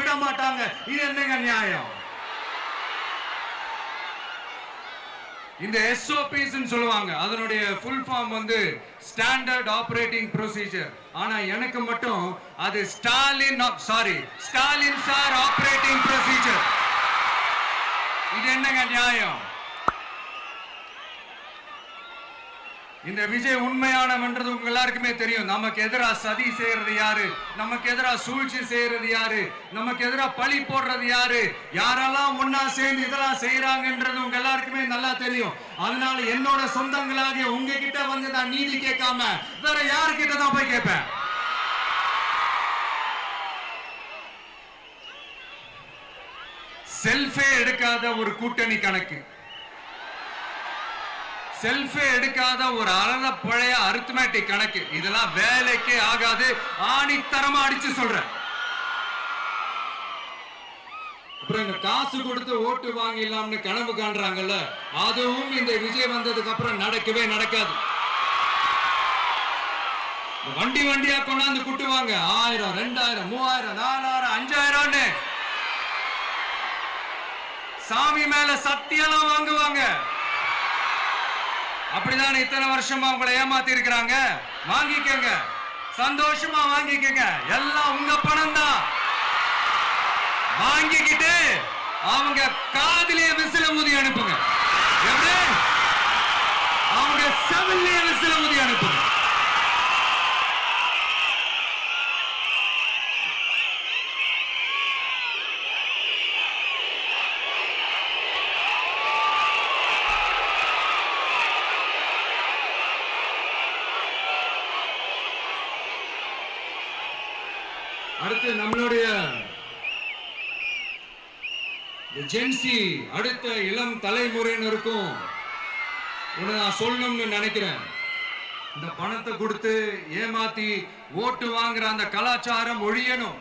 விட மாட்டாங்க இது என்னங்க நியாயம்? இந்த எஸ்ஓபிஸ் சொல்லுவாங்க. அதனுடைய ஃபுல் ஃபார்ம் வந்து ஸ்டாண்டர்ட் ஆபரேட்டிங் ப்ரொசீஜர் ஆனா எனக்கு மட்டும் அது Stalin sorry Stalin sir operating procedure இது என்னங்க நியாயம்? இந்த விஜய் உண்மையானவன்றது உங்க எல்லாருக்குமே தெரியும். நமக்கு எதிரா சதி செய்யறது யாரு? நமக்கு எதிராக சூழ்ச்சி செய்யறது யாரு? நமக்கு எதிராக பழி போடுறது யாரு? யாரெல்லாம் ஒன்னா சேர்ந்து இதெல்லாம் செய்யறாங்கன்றது உங்க எல்லாருக்குமே நல்லா தெரியும். அதனால என்னோட சொந்தங்களாகிய உங்ககிட்ட வந்து நான் நீதி கேட்காம வேற யாருக்கிட்ட தான் போய் கேட்பேன்? செல்ஃபே எடுக்காத ஒரு கூட்டணி கணக்கு. செல்ஃபி எடுக்காத ஒரு அறத பழைய அரித்மேட்டிக் கணக்கு. இதெல்லாம் வேலைக்கே ஆகாது. ஆணித்தரமா அடிச்சு சொல்றேன். அப்புறம் இந்த காசு கொடுத்து ஓட்டு வாங்கிடலாம்னு கனவு காண்றாங்கல்ல அதுவும் இந்த விஜய் வந்ததுக்கு அப்புறம் நடக்கவே நடக்காது. வண்டி வண்டியா கொண்டாந்து குட்டுவாங்க. ஆயிரம் ரெண்டாயிரம் மூவாயிரம் நாலாயிரம் அஞ்சாயிரம்னு. சாமி மேல சத்தியெல்லாம் வாங்குவாங்க. அப்படிதான் இத்தனை வருஷமா உங்களை ஏமாத்தி இருக்கிறாங்க வாங்கிக்கங்க. சந்தோஷமா வாங்கிக்கங்க. எல்லாம் உங்க பணம் தான் வாங்கிக்கிட்டு அவங்க காதலிய விசில முதி அனுப்புங்க. அவங்க செவிலே விசில ஊதி அனுப்புங்க. அடுத்து நம்மளுடைய ஜென்சி அடுத்த இளம் தலைமுறையினருக்கும் உன்னை நான் சொல்லணும்னு நினைக்கிறேன். இந்த பணத்தை கொடுத்து ஏமாத்தி ஓட்டு வாங்குற அந்த கலாச்சாரம் ஒழியணும்.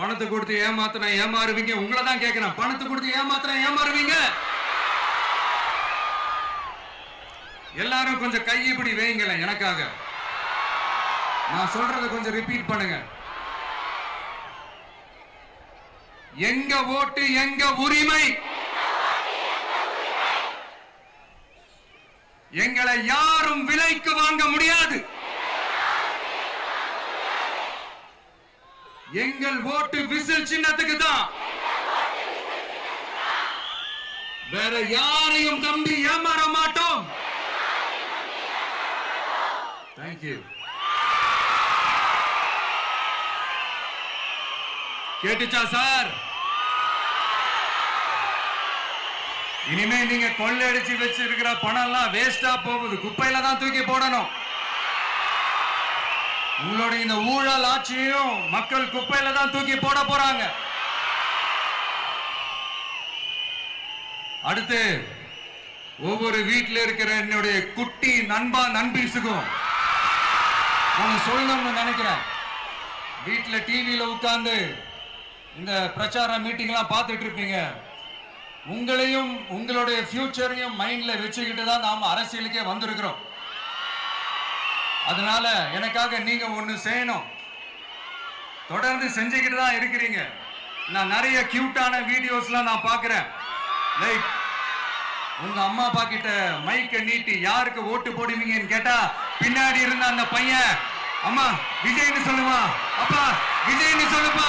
பணத்தை கொடுத்து ஏமாத்தினா ஏமாறுவீங்க? உங்களை தான் கேட்கிறேன் பணத்தை கொடுத்து ஏமாத்தினா ஏமாறுவீங்க? எல்லாரும் கொஞ்சம் கை இப்படி வைங்களேன் எனக்காக. நான் சொல்றதை கொஞ்சம் ரிப்பீட் பண்ணுங்க. எங்க ஓட்டு எங்க உரிமை? எங்களை யாரும் விலைக்கு வாங்க முடியாது. எங்கள் ஓட்டு விசில் சின்னத்துக்கு தான். வேற யாரையும் நம்பி ஏமாற மாட்டோம். தேங்க்யூ கேட்டுச்சா சார்? இனிமே நீங்க கொள்ளையடிச்சு வச்சிருக்கிற பணம் எல்லாம் வேஸ்டா போகுது. குப்பையில தான் தூக்கி போடணும். உங்களுடைய இந்த ஊழல் ஆட்சியும் மக்கள் குப்பையில தான் தூக்கி போட போறாங்க. அடுத்து ஒவ்வொரு வீட்டில் இருக்கிற என்னுடைய குட்டி நண்பா நண்பீஸுக்கும் ஒன்று சொல்லணும்னு நினைக்கிறேன். வீட்டில் டிவியில் உட்காந்து இந்த பிரச்சார மீட்டிங்லாம் பார்த்துட்டு இருப்பீங்க உங்களையும் உங்களுடைய ஃபியூச்சரையும் மைண்டில் வச்சுக்கிட்டு தான் நாம் அரசியலுக்கே வந்திருக்கிறோம். அதனால எனக்காக நீங்க ஒன்று செய்யணும். தொடர்ந்து செஞ்சுக்கிட்டு தான் இருக்கிறீங்க. நான் நிறைய கியூட்டான வீடியோஸ்லாம் நான் பார்க்குறேன். லைக் உங்க அம்மா அப்பா கிட்ட மைக்க நீட்டி யாருக்கு ஓட்டு போடுவீங்கன்னு கேட்டா பின்னாடி இருந்த அந்த பையன் அம்மா விஜய்னு சொல்லுமா? அப்பா விஜய்னு சொல்லுப்பா.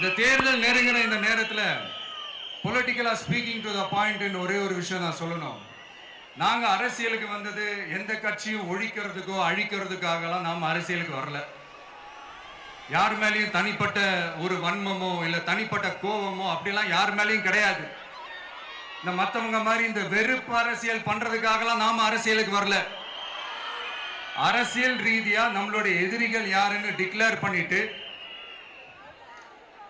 இந்த தேர்தல் நெருங்கிற இந்த நேரத்தில் பொலிட்டிக்கலாக ஸ்பீக்கிங் டு த பாயிண்ட் ஒரே ஒரு விஷயம் நான் சொல்லணும். நாங்கள் அரசியலுக்கு வந்தது எந்த கட்சியும் ஒழிக்கிறதுக்கோ அழிக்கிறதுக்காகலாம் நாம் அரசியலுக்கு வரல. யார் மேலேயும் தனிப்பட்ட ஒரு வன்மமோ இல்லை தனிப்பட்ட கோபமோ அப்படிலாம் யார் மேலேயும் கிடையாது. இந்த மற்றவங்க மாதிரி இந்த வெறுப்பு அரசியல் பண்ணுறதுக்காகலாம் நாம் அரசியலுக்கு வரல. அரசியல் ரீதியாக நம்மளுடைய எதிரிகள் யாருன்னு டிக்ளேர் பண்ணிட்டு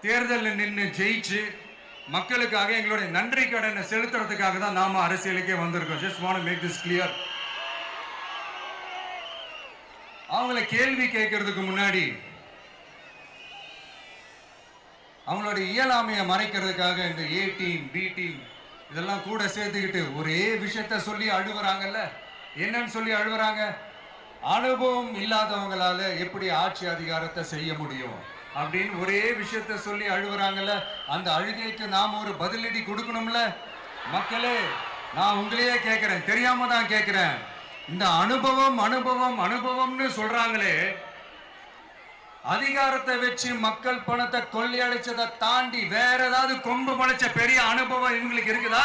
தேர்தலில் நின்று ஜெயிச்சு மக்களுக்காக எங்களுடைய நன்றி கடனை செலுத்துறதுக்காக தான் நாம அரசியலுக்கே வந்திருக்கோம். Just want make this clear அவங்கள கேள்வி கேட்கறதுக்கு முன்னாடி அவங்களோட இயலாமையை மறைக்கிறதுக்காக இந்த ஏ டீம் பி டீம் இதெல்லாம் கூட சேர்த்துக்கிட்டு ஒரே விஷயத்த சொல்லி அழுகுறாங்கல்ல? என்னன்னு சொல்லி அழுகுறாங்க? அனுபவம் இல்லாதவங்களால எப்படி ஆட்சி அதிகாரத்தை செய்ய முடியும்? அப்படின்னு ஒரே விஷயத்த சொல்லி அழுகுறாங்கல்ல அந்த அழுகைக்கு நாம ஒரு பதிலடி கொடுக்கணும்ல? மக்களே நான் உங்களையே கேட்கிறேன் தெரியாம தான் கேட்கிறேன் இந்த அனுபவம் அனுபவம் அனுபவம்னு சொல்றாங்களே அதிகாரத்தை வச்சு மக்கள் பணத்தை கொள்ளையடிச்சதை தாண்டி வேற ஏதாவது கொம்பு முளைச்ச பெரிய அனுபவம் இவங்களுக்கு இருக்குதா?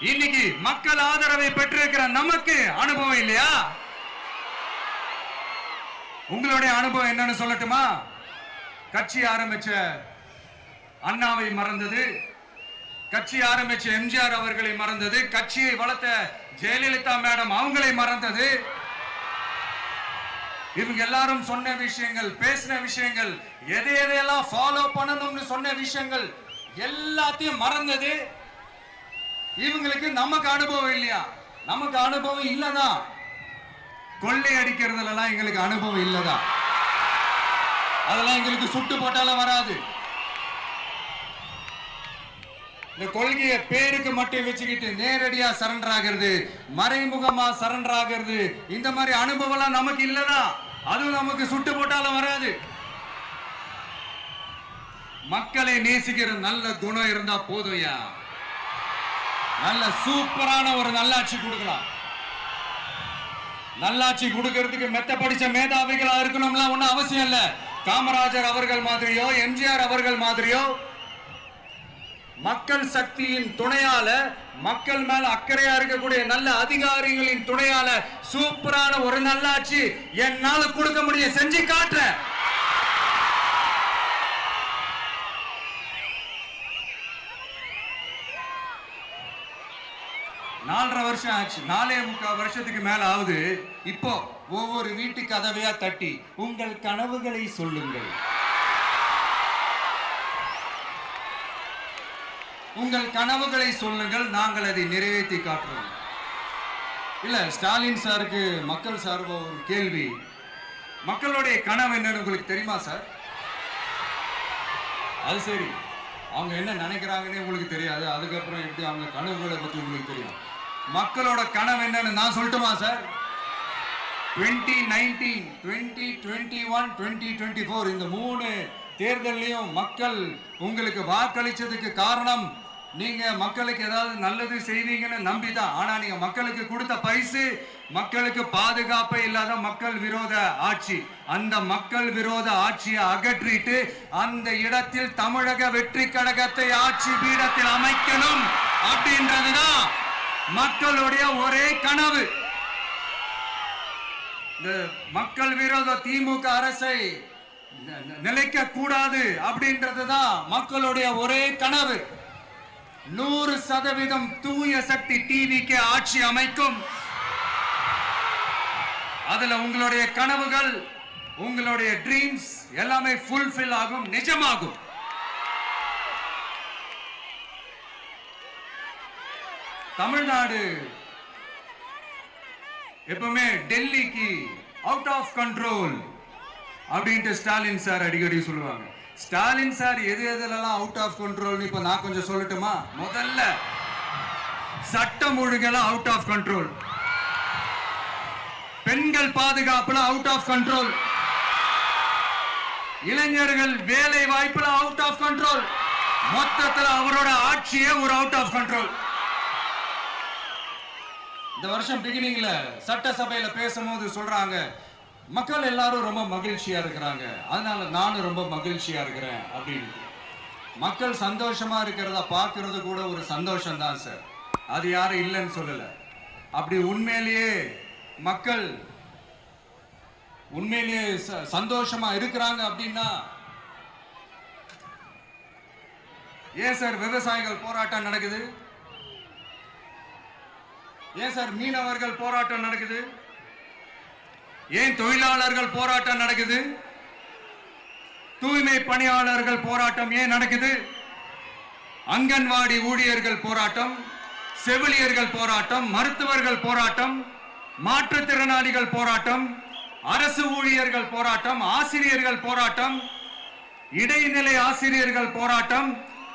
இன்னைக்கு மக்கள் ஆதரவை பெற்றிருக்கிற நமக்கு அனுபவம் இல்லையா? உங்களுடைய அனுபவம் என்னன்னு சொல்லட்டுமா? கட்சி ஆரம்பிச்ச அண்ணாவை மறந்தது. கட்சி ஆரம்பிச்ச எம்ஜிஆர் அவர்களை மறந்தது. கட்சியை வளர்த்த ஜெயலலிதா மேடம் அவங்களை மறந்தது. இவங்க எல்லாரும் சொன்ன விஷயங்கள் பேசின விஷயங்கள் எதை எதையெல்லாம் ஃபாலோ பண்ணணும்னு சொன்ன விஷயங்கள் எல்லாத்தையும் மறந்தது. இவங்களுக்கு நமக்கு அனுபவம் இல்லையா? நமக்கு அனுபவம் இல்லதான் கொள்ளை அடிக்கிறதுல எங்களுக்கு அனுபவம் இல்லதான் அதெல்லாம் எங்களுக்கு சுட்டு போட்டாலும் வராது. இந்த கொள்கையை பேருக்கு மட்டும் வச்சுக்கிட்டு நேரடியா சரண்டர் ஆகிறது மறைமுகமா சரண்டர் ஆகிறது இந்த மாதிரி அனுபவம்லாம் நமக்கு இல்லதா? அதுவும் நமக்கு சுட்டு போட்டாலும் வராது. மக்களை நேசிக்கிற நல்ல குணம் இருந்தா போதும்யா நல்ல சூப்பரான ஒரு நல்லாட்சி கொடுக்கலாம். நல்லாட்சி கொடுக்கறதுக்கு மெத்த படிச்ச மேதாவிகளா இருக்கணும்லாம் ஒண்ணும் அவசியம் இல்ல. காமராஜர் அவர்கள் மாதிரியோ எம்ஜிஆர் அவர்கள் மாதிரியோ மக்கள் சக்தியின் துணையால மக்கள் மேல அக்கறையா இருக்கக்கூடிய நல்ல அதிகாரிகளின் துணையால சூப்பரான ஒரு நல்லாட்சி என்னால கொடுக்க முடியும். செஞ்சு காட்டுறேன். நாலரை வருஷம் ஆச்சு. நாலே முக்கால் வருஷத்துக்கு மேல ஆகுது. இப்போ ஒவ்வொரு வீட்டு கதவையா தட்டி உங்கள் கனவுகளை சொல்லுங்கள். உங்கள் கனவுகளை சொல்லுங்கள். நாங்கள் அதை நிறைவேற்றி காட்டுறோம். இல்ல ஸ்டாலின் சாருக்கு மக்கள் சார்பா ஒரு கேள்வி. மக்களுடைய கனவு என்னன்னு உங்களுக்கு தெரியுமா சார்? அது சரி. அவங்க என்ன நினைக்கிறாங்கன்னே உங்களுக்கு தெரியாது. அதுக்கப்புறம் எப்படி அவங்க கனவுகளை பத்தி உங்களுக்கு தெரியும்? மக்களோட கனவு என்னன்னு நான் சொல்லட்டுமா sir? Twenty nineteen twenty twenty one twenty twenty four இந்த மூணு தேர்தல்லையும் மக்கள் உங்களுக்கு வாக்களித்ததுக்கு காரணம் நீங்கள் மக்களுக்கு ஏதாவது நல்லது செய்வீங்கன்னு நம்பி தான் ஆனால் நீங்கள் மக்களுக்கு கொடுத்த பரிசு மக்களுக்கு பாதுகாப்பே இல்லாத மக்கள் விரோத ஆட்சி. அந்த மக்கள் விரோத ஆட்சியை அகற்றிட்டு அந்த இடத்தில் தமிழக வெற்றி கழகத்தை ஆட்சி பீடத்தில் அமைக்கணும் அப்படின்றதுதான் மக்களுடைய ஒரே கனவு. இந்த மக்கள் விரோத திமுக அரசை நிலைக்க கூடாது அப்படின்றதுதான் மக்களுடைய ஒரே கனவு. நூறு சதவீதம் தூய சக்தி டிவிக்கு ஆட்சி அமைக்கும். அதுல உங்களுடைய கனவுகள் உங்களுடைய ட்ரீம்ஸ் எல்லாமே ஃபுல்ஃபில் ஆகும் நிஜமாகும். தமிழ்நாடு. எப்பவுமே டெல்லிக்கு அவுட் ஆஃப் கண்ட்ரோல் அப்படின்ட்டு ஸ்டாலின் சார் அடிக்கடி சொல்லுவாங்க. ஸ்டாலின் சார் எது எதுலலாம் அவுட் ஆஃப் கண்ட்ரோல் இப்ப நான் கொஞ்சம் சொல்லட்டுமா? முதல்ல சட்டம் ஒழுங்கெல்லாம் அவுட் ஆஃப் கண்ட்ரோல் பெண்கள் பாதுகாப்புல அவுட் ஆஃப் கண்ட்ரோல் இளைஞர்கள் வேலை வாய்ப்புல அவுட் ஆஃப் கண்ட்ரோல் மொத்தத்தில் அவரோட ஆட்சியே ஒரு அவுட் ஆஃப் கண்ட்ரோல் இந்த வருஷம் பிகினிங்ல சட்டசபையில பேசும்போது சொல்றாங்க மக்கள் எல்லாரும் ரொம்ப மகிழ்ச்சியா இருக்கிறாங்க. அதனால நானும் ரொம்ப மகிழ்ச்சியா இருக்கிறேன். அப்படின்னு மக்கள் சந்தோஷமா இருக்கிறத பார்க்கறது கூட ஒரு சந்தோஷம் தான் சார். அது யாரும் இல்லைன்னு சொல்லல. அப்படி உண்மையிலேயே மக்கள் உண்மையிலேயே ச- சந்தோஷமா இருக்கிறாங்க அப்படின்னா ஏன் சார் விவசாயிகள் போராட்டம் நடக்குது? ஏன் சார் மீனவர்கள் போராட்டம் நடக்குது? ஏன் தொழிலாளர்கள் போராட்டம் நடக்குது? தூய்மை பணியாளர்கள் போராட்டம் ஏன் நடக்குது? அங்கன்வாடி ஊழியர்கள் போராட்டம் செவிலியர்கள் போராட்டம் மருத்துவர்கள் போராட்டம் மாற்றுத்திறனாளிகள் போராட்டம் அரசு ஊழியர்கள் போராட்டம் ஆசிரியர்கள் போராட்டம் இடைநிலை ஆசிரியர்கள் போராட்டம்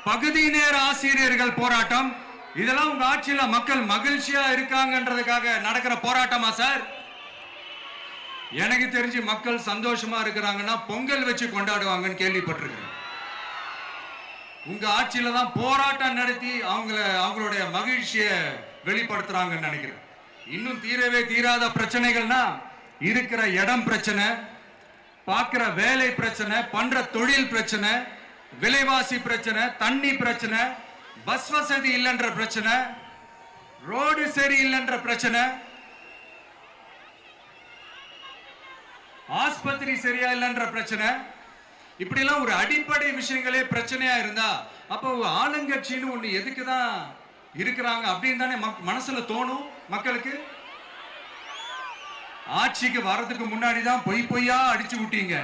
பகுதி நேர ஆசிரியர்கள் போராட்டம் இதெல்லாம் உங்க ஆட்சியில மக்கள் மகிழ்ச்சியா இருக்காங்கன்றதுக்காக நடக்கிற போராட்டமா சார்? எனக்கு தெரிஞ்சு மக்கள் சந்தோஷமா இருக்கிறாங்கன்னா பொங்கல் வச்சு கொண்டாடுவாங்கன்னு கேள்விப்பட்டிருக்கிறேன். உங்க ஆட்சியில தான் போராட்டம் நடத்தி அவங்கள அவங்களுடைய மகிழ்ச்சியை வெளிப்படுத்துறாங்கன்னு நினைக்கிறேன். இன்னும் தீரவே தீராத பிரச்சனைகள்னா இருக்கிற இடம் பிரச்சனை பார்க்கிற வேலை பிரச்சனை பண்ற தொழில் பிரச்சனை விலைவாசி பிரச்சனை தண்ணி பிரச்சனை பஸ் வசதி இல்லைன்ற பிரச்சனை ரோடு சரி இல்லைன்ற பிரச்சனை ஆஸ்பத்திரி சரியா இல்லைன்ற பிரச்சனை. இப்படிலாம் ஒரு அடிப்படை விஷயங்களே பிரச்சனையா இருந்தா அப்போ ஆளுங்கட்சின்னு ஒண்ணு எதுக்கு தான் இருக்கிறாங்க அப்படின்னு தானே மக்- மனசுல தோணும் மக்களுக்கு? ஆட்சிக்கு வர்றதுக்கு முன்னாடி தான் பொய் பொய்யா அடிச்சு விட்டீங்க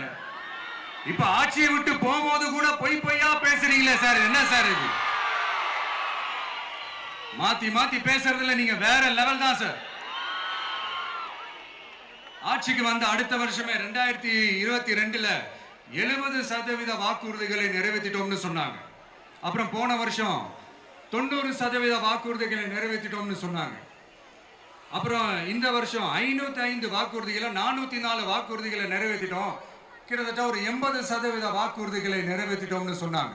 இப்ப ஆட்சியை விட்டு போகும்போது கூட பொய் பொய்யா பேசுறீங்களே சார் என்ன சார் இது? மாத்தி மாத்தி பேசுறதுல நீங்க வேற லெவல் தான் சார் ஆட்சிக்கு வந்த அடுத்த வருஷமே ரெண்டாயிரத்தி இருபத்தி ரெண்டுல எழுபது சதவீத வாக்குறுதிகளை நிறைவேற்றிட்டோம்னு சொன்னாங்க. அப்புறம் போன வருஷம் தொண்ணூறு சதவீத வாக்குறுதிகளை நிறைவேற்றிட்டோம்னு சொன்னாங்க. அப்புறம் இந்த வருஷம் ஐநூத்தி ஐந்து வாக்குறுதிகளை நானூத்தி நாலு வாக்குறுதிகளை நிறைவேற்றிட்டோம். கிட்டத்தட்ட ஒரு எண்பது சதவீத வாக்குறுதிகளை நிறைவேற்றிட்டோம்னு சொன்னாங்க.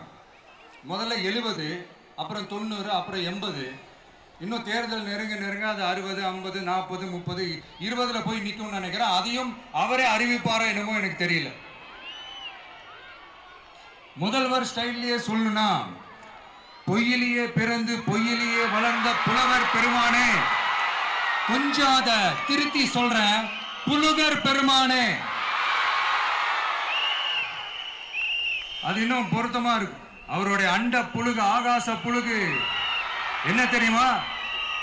முதல்ல எழுபது அப்புறம் தொண்ணூறு அப்புறம் எண்பது இன்னும் தேர்தல் நெருங்க நெருங்க அது அறுபது ஐம்பது நாற்பது முப்பது இருபதுல போய் நிற்கும்னு நினைக்கிறேன். அதையும் அவரே அறிவிப்பாரோ என்னமோ எனக்கு தெரியல. முதல்வர் ஸ்டைல்லையே சொல்லுனா பொய்யிலேயே பிறந்து பொய்யிலேயே வளர்ந்த புலவர் பெருமானே கொஞ்சம் அத திருத்தி சொல்றேன் புலுகர் பெருமானே. அது இன்னும் பொருத்தமா இருக்கும். அவருடைய அண்ட புழுகு ஆகாச புழுகு என்ன தெரியுமா?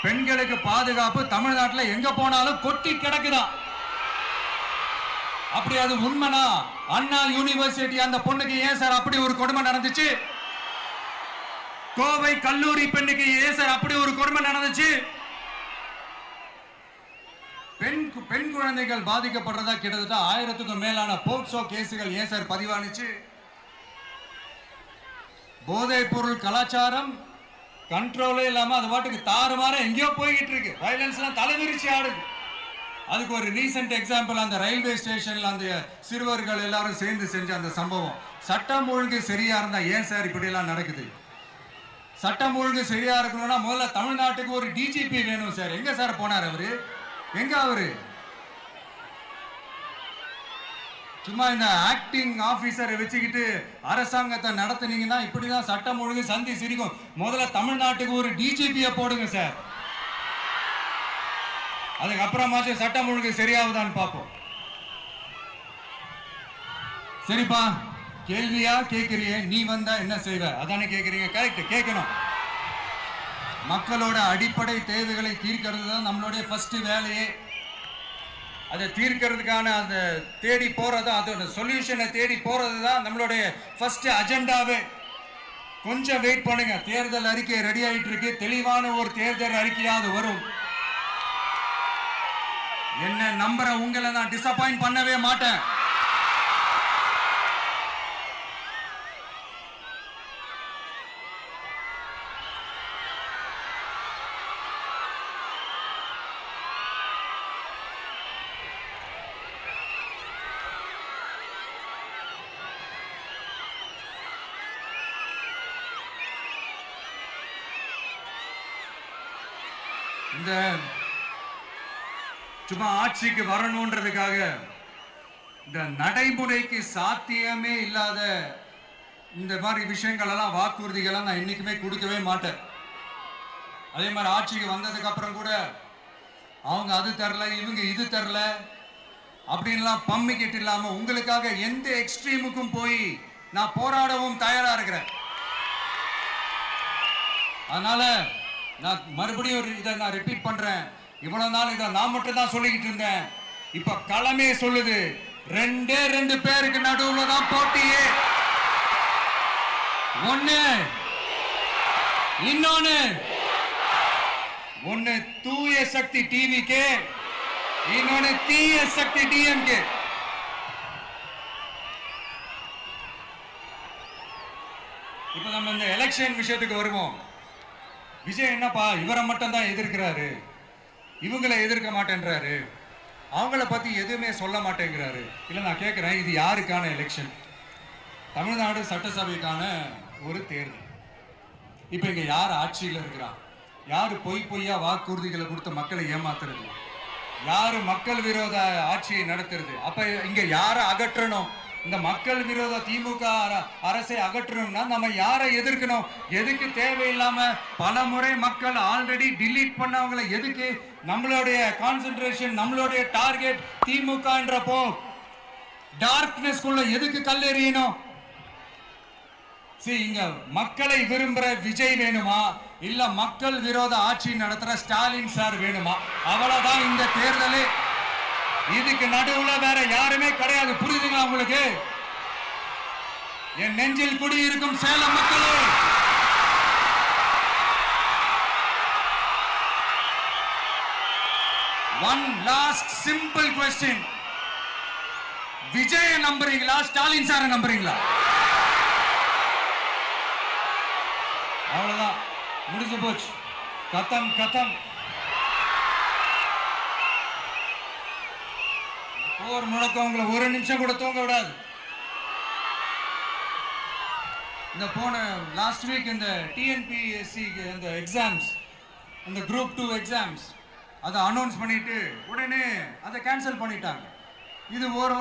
பெண்களுக்கு பாதுகாப்பு தமிழ்நாட்டில் எங்க போனாலும் கொட்டி கிடக்குதா? அப்படி அது உண்மைனா அண்ணா யூனிவர்சிட்டி அந்த பொண்ணுக்கு ஏன் சார் அப்படி ஒரு கொடுமை நடந்துச்சு? கோவை கல்லூரி பெண்ணுக்கு ஏன் சார் அப்படி ஒரு கொடுமை நடந்துச்சு? பெண் கு- பெண் குழந்தைகள் பாதிக்கப்படுறதா கிட்டத்தட்ட ஆயிரத்துக்கும் மேலான போக்சோ கேசுகள் ஏன் சார் பதிவானுச்சு? போதைப் பொருள் கலாச்சாரம் கண்ட்ரோலே இல்லாம அது பாட்டுக்கு தாறுமாற எங்கேயோ போய்கிட்டு இருக்கு. வயலன்ஸ்லாம் தலைவிரிச்சு ஆடுது. அதுக்கு ஒரு ரீசெண்ட் எக்ஸாம்பிள் அந்த ரயில்வே ஸ்டேஷன்ல அந்த சிறுவர்கள் எல்லாரும் சேர்ந்து செஞ்ச அந்த சம்பவம். சட்டம் ஒழுங்கு சரியா இருந்தா ஏன் சார் இப்படி எல்லாம் நடக்குது? சட்டம் ஒழுங்கு சரியா இருக்கணும்னா முதல்ல தமிழ்நாட்டுக்கு ஒரு டிஜிபி வேணும் சார். எங்க சார் போனார் அவரு? எங்க அவரு? சும்மா இந்த ஆக்டிங் ஆபீசரை வச்சுக்கிட்டு அரசாங்கத்தை நடத்துனீங்கன்னா இப்படிதான் சட்டம் ஒழுங்கு சந்தி சிரிக்கும். முதல்ல தமிழ்நாட்டுக்கு ஒரு டிஜிபியை போடுங்க சார் அதுக்கப்புறமாச்சும் சட்டம் ஒழுங்கு சரியாகுதான்னு பார்ப்போம். சரிப்பா கேள்வியா கேட்கறியே நீ வந்தா என்ன செய்வ? அதானே கேட்கறீங்க கரெக்ட் கேட்கணும் மக்களோட அடிப்படை தேவைகளை தீர்க்கிறது தான் நம்மளுடைய ஃபர்ஸ்ட் வேலையே. அதை தீர்க்கிறதுக்கான அந்த தேடி போகிறது அதோட சொல்யூஷனை தேடி போகிறது தான் நம்மளுடைய ஃபஸ்ட்டு அஜெண்டாவே கொஞ்சம் வெயிட் பண்ணுங்க. தேர்தல் அறிக்கை ரெடி ஆகிட்டுருக்கு தெளிவான ஒரு தேர்தல் அறிக்கையாவது வரும். என்ன நம்புற உங்களை நான் டிசப்பாயிண்ட் பண்ணவே மாட்டேன். இந்த சும்மா ஆட்சிக்கு வரணுன்றதுக்காக இந்த நடைமுறைக்கு சாத்தியமே இல்லாத இந்த மாதிரி விஷயங்கள் எல்லாம் நான் என்னைக்குமே கொடுக்கவே மாட்டேன். அதே மாதிரி ஆட்சிக்கு வந்ததுக்கு அப்புறம் கூட அவங்க அது தரல இவங்க இது தரல அப்படின்லாம் பம்மிக்கிட்டு இல்லாம உங்களுக்காக எந்த எக்ஸ்ட்ரீமுக்கும் போய் நான் போராடவும் தயாரா இருக்கிறேன். அதனால நான் மறுபடியும் ஒரு இதை நான் ரிப்பீட் பண்றேன். இவ்வளவு நாள் இதை நான் மட்டும் தான் சொல்லிக்கிட்டு இருந்தேன். இப்ப களமே சொல்லுது. ரெண்டே ரெண்டு பேருக்கு நடுவுல தான் போட்டியே. ஒண்ணு. இன்னொன்னு. ஒண்ணு தூய சக்தி டிவிக்கு இன்னொன்னு தீய சக்தி டிஎம்கே இப்ப நம்ம இந்த எலெக்ஷன் விஷயத்துக்கு வருவோம். விஜய் என்னப்பா இவரை மட்டும் தான் எதிர்க்கிறாரு. இவங்களை எதிர்க்க மாட்டேன்றாரு. அவங்கள பத்தி எதுவுமே சொல்ல மாட்டேங்கிறாரு. இல்ல நான் கேட்கிறேன் இது யாருக்கான எலெக்ஷன் தமிழ்நாடு சட்டசபைக்கான ஒரு தேர்தல். இப்போ இங்க யார் ஆட்சியில் இருக்கிறா? யாரு பொய் பொய்யா வாக்குறுதிகளை கொடுத்து மக்களை ஏமாத்துறது? யாரு மக்கள் விரோத ஆட்சியை நடத்துறது? அப்ப இங்க யாரை அகற்றணும்? இந்த மக்கள் விரோத திமுக அர- அரசை அகற்றணும்னா நம்ம யாரை எதிர்க்கணும்? எதுக்கு தேவையில்லாம பல முறை மக்கள் ஆல்ரெடி டிலீட் பண்ணவங்களை எதுக்கு? நம்மளுடைய கான்சென்ட்ரேஷன் நம்மளுடைய டார்கெட் திமுகன்றப்போ டார்க்னஸ்குள்ள எதுக்கு கல்லெறியணும்? சரி இங்க மக்களை விரும்புற விஜய் வேணுமா? இல்ல மக்கள் விரோத ஆட்சி நடத்துற ஸ்டாலின் சார் வேணுமா? அவ்வளவுதான் இந்த தேர்தலே. இதுக்கு நடுவுல வேற யாருமே கிடையாது. புரியுதுங்களா உங்களுக்கு? என் நெஞ்சில் குடியிருக்கும் சேலம் மக்களே. ஒன் லாஸ்ட் சிம்பிள் கொஸ்டின் விஜய நம்புறீங்களா? ஸ்டாலின் சாரை நம்புறீங்களா? அவ்வளவுதான். முடிஞ்சு போச்சு. கத்தம் கத்தம் போர் முழக்கம் உங்களை ஒரு நிமிஷம் கூட தூங்க விடாது. இந்த போன லாஸ்ட் வீக் இந்த டிஎன்பிஎஸ்சி இந்த எக்ஸாம்ஸ் இந்த குரூப் டூ எக்ஸாம்ஸ் அதை அனௌன்ஸ் பண்ணிட்டு உடனே அதை கேன்சல் பண்ணிட்டாங்க. இது ஒரு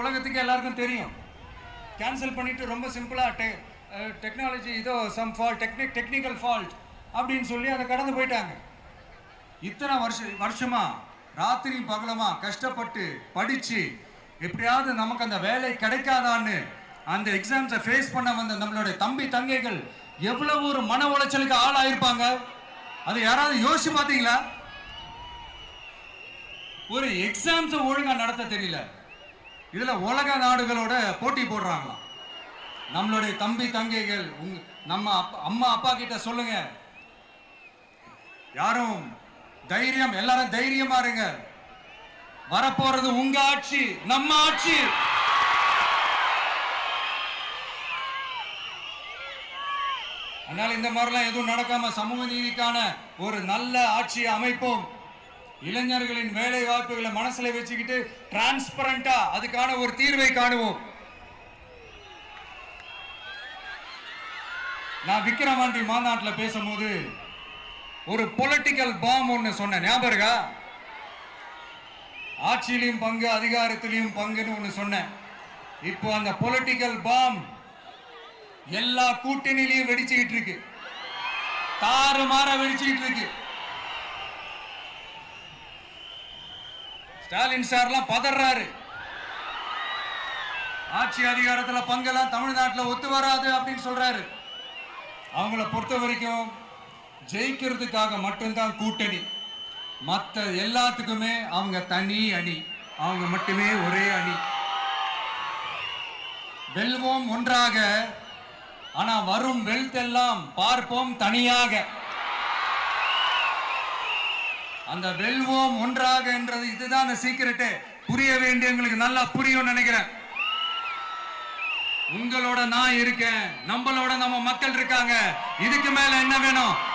உலகத்துக்கு எல்லாருக்கும் தெரியும். கேன்சல் பண்ணிட்டு ரொம்ப சிம்பிளாக டெ டெக்னாலஜி இதோ some fault technique technical fault அப்படின்னு சொல்லி அதை கடந்து போயிட்டாங்க. இத்தனை வருஷம் வருஷமா ராத்திரி பகலமா கஷ்டப்பட்டு படிச்சு எப்படியாவது நமக்கு அந்த வேலை கிடைக்காதான்னு அந்த எக்ஸாம்ஸை ஃபேஸ் பண்ண வந்த நம்மளுடைய தம்பி தங்கைகள் எவ்வளவு ஒரு மன உளைச்சலுக்கு ஆளாயிருப்பாங்க? அது யாராவது யோசிச்சு பார்த்தீங்களா? ஒரு எக்ஸாம்ஸை ஒழுங்கா நடத்த தெரியல. இதுல உலக நாடுகளோட போட்டி போடுறாங்களாம். நம்மளுடைய தம்பி தங்கைகள் உங்க நம்ம அப்பா அம்மா அப்பா கிட்ட சொல்லுங்க. யாரும் தைரியம் எல்லாரும் தைரியமா இருங்க. வரப்போறது உங்க ஆட்சி நம்ம ஆட்சி. அதனால இந்த மாதிரிலாம் எதுவும் நடக்காம சமூக நீதிக்கான ஒரு நல்ல ஆட்சியை அமைப்போம். இளைஞர்களின் வேலை வாய்ப்புகளை மனசுல வச்சுக்கிட்டு டிரான்ஸ்பரண்டா அதுக்கான ஒரு தீர்வை காணுவோம். நான் விக்ரமாண்டி மாநாட்டில் பேசும்போது ஒரு பொலிட்டிக்கல் பாம் ஒன்று சொன்னேன். ஞாபகம் இருக்கா? ஆட்சியிலையும் பங்கு அதிகாரத்திலையும் பங்குன்னு ஒன்று சொன்னேன். இப்போ அந்த பொலிட்டிக்கல் பாம் எல்லா கூட்டணியிலையும் வெடிச்சுக்கிட்டு இருக்கு. தாறுமாற வெடிச்சுக்கிட்டு இருக்கு. ஸ்டாலின் சார்லாம் பதறாரு. ஆட்சி அதிகாரத்தில் பங்கெல்லாம் தமிழ்நாட்டில் ஒத்து வராது அப்படின்னு சொல்றாரு. அவங்கள பொறுத்த வரைக்கும் ஜெயிக்கிறதுக்காக மட்டும்தான் கூட்டணி. மற்ற எல்லாத்துக்குமே அவங்க தனி அணி. அவங்க மட்டுமே ஒரே அணி. வெல்வோம் ஒன்றாக. ஆனா வரும் வெல்த் எல்லாம் பார்ப்போம் தனியாக. அந்த வெல்வோம் ஒன்றாக என்றது இதுதான் அந்த சீக்கிரட்டு புரிய வேண்டியவங்களுக்கு நல்லா புரியும் நினைக்கிறேன். உங்களோட நான் இருக்கேன். நம்மளோட நம்ம மக்கள் இருக்காங்க. இதுக்கு மேல என்ன வேணும்?